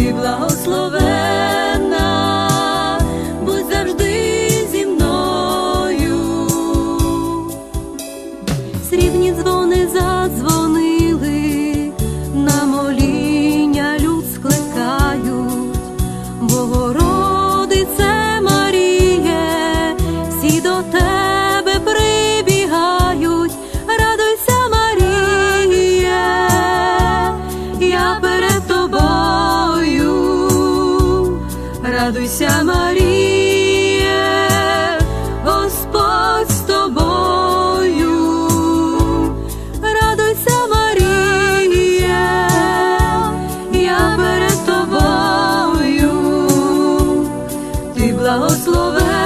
ти благословена, будь завжди зі мною. Срібні дзвони задзвонили, на моління люд скликають, Богородице Маріє, всі до тебе. Радуйся, Марія, Господь з тобою, радуйся, Марія, я перед тобою, ти благословена.